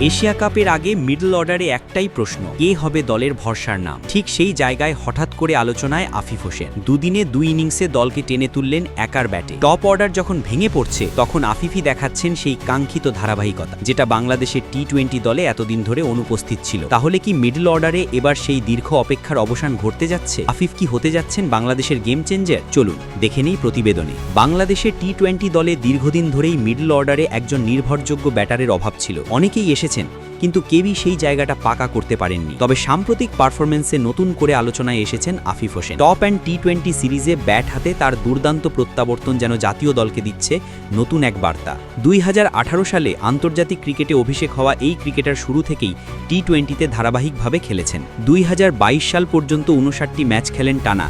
Asia কাপের আগে middle অর্ডারে একটাই প্রশ্ন, কে হবে দলের ভরসার নাম? ঠিক সেই জায়গায় হঠাৎ করে আলোচনায় আফিফ হোসেন। দুদিনে দুই ইনিংসে দলকে টেনে তুললেন একার ব্যাটে। টপ অর্ডার যখন ভেঙে পড়ছে, তখন আফিফই দেখাচ্ছেন সেই কাঙ্ক্ষিত ধারাবাহিকতা, যেটা বাংলাদেশের টি টোয়েন্টি দলে এতদিন ধরে অনুপস্থিত ছিল। তাহলে কি মিডল অর্ডারে এবার সেই দীর্ঘ অপেক্ষার অবসান ঘটতে যাচ্ছে? আফিফ কি হতে যাচ্ছেন বাংলাদেশের গেম চেঞ্জার? চলুন, দেখে নেই প্রতিবেদনে। বাংলাদেশের টি টোয়েন্টি দলে দীর্ঘদিন ধরেই মিডল অর্ডারে একজন নির্ভরযোগ্য ব্যাটারের অভাব ছিল। অনেকেই এসেছেন, কিন্তু কেবি সেই জায়গাটা পাকা করতে পারেননি। তবে সাম্প্রতিক পারফরমেন্সে নতুন করে আলোচনায় এসেছেন Afif Hossain. Top and T twenty সিরিজে ব্যাট হাতে তার দুর্দান্ত প্রত্যাবর্তন যেন জাতীয় দলকে দিচ্ছে নতুন এক বার্তা। দুই হাজার আঠারো সালে আন্তর্জাতিক ক্রিকেটে অভিষেক হওয়া এই ক্রিকেটার শুরু থেকেই টি টোয়েন্টিতে ধারাবাহিকভাবে খেলেছেন। দুই হাজার বাইশ সাল পর্যন্ত উনষাটটি ম্যাচ খেলেন টানা,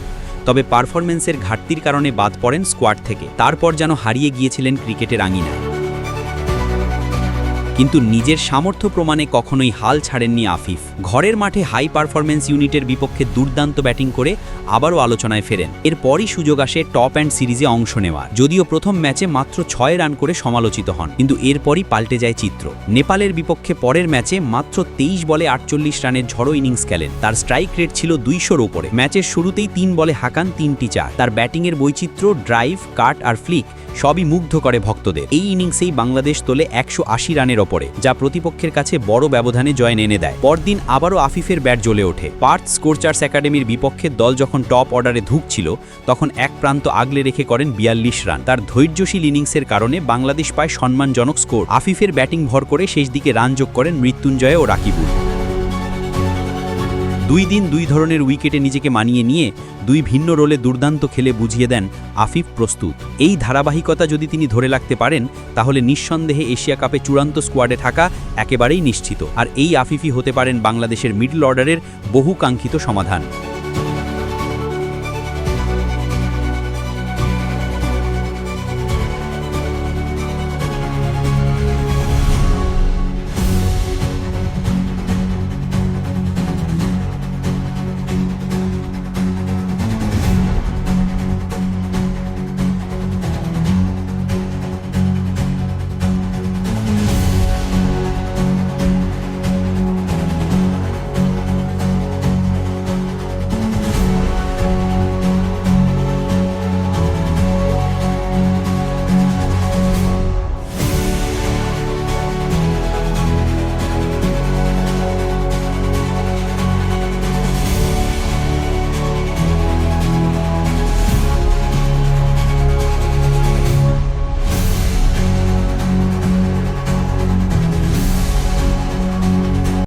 তবে পারফরমেন্সের ঘাটতির কারণে বাদ পড়েন স্কোয়াড থেকে। তারপর যেন হারিয়ে গিয়েছিলেন ক্রিকেটের আঙিনায় কিন্তু নিজের সামর্থ্য প্রমাণে কখনোই হাল ছাড়েননি আফিফ। ঘরের মাঠে হাই পারফরমেন্স ইউনিটের বিপক্ষে দুর্দান্ত ব্যাটিং করে আবারও আলোচনায় ফেরেন। এরপরই সুযোগ আসে টপ অ্যান্ড সিরিজে অংশ নেওয়ার। যদিও প্রথম ম্যাচে মাত্র ছয় রান করে সমালোচিত হন, কিন্তু এরপরই পাল্টে যায় চিত্র। নেপালের বিপক্ষে পরের ম্যাচে মাত্র তেইশ বলে আটচল্লিশ রানের ঝড়ো ইনিংস খেলেন। তার স্ট্রাইক রেট ছিল দুইশোর ওপরে ম্যাচের শুরুতেই তিন বলে হাঁকান তিনটি চার। তার ব্যাটিংয়ের বৈচিত্র্য ড্রাইভ কাট আর ফ্লিক সবই মুগ্ধ করে ভক্তদের। এই ইনিংসেই বাংলাদেশ তোলে একশো আশি রানের ওপরে যা প্রতিপক্ষের কাছে বড় ব্যবধানে জয় এনে দেয়। পরদিন আবারও আফিফের ব্যাট জ্বলে ওঠে। পার্থ স্কোরচার্স একাডেমির বিপক্ষে দল যখন টপ অর্ডারে ধুঁকছিল, তখন এক প্রান্ত আগলে রেখে করেন বিয়াল্লিশ রান। তার ধৈর্যশীল ইনিংসের কারণে বাংলাদেশ পায় সম্মানজনক স্কোর। আফিফের ব্যাটিং ভর করে শেষ দিকে রান যোগ করেন মৃত্যুঞ্জয় ও রাকিবুল। দুই দিন দুই ধরনের উইকেটে নিজেকে মানিয়ে নিয়ে দুই ভিন্ন রোলে দুর্দান্ত খেলে বুঝিয়ে দেন আফিফ প্রস্তুত। এই ধারাবাহিকতা যদি তিনি ধরে রাখতে পারেন, তাহলে নিঃসন্দেহে এশিয়া কাপে চূড়ান্ত স্কোয়াডে থাকা একেবারেই নিশ্চিত। আর এই আফিফই হতে পারেন বাংলাদেশের মিডল অর্ডারের বহুকাঙ্ক্ষিত সমাধান।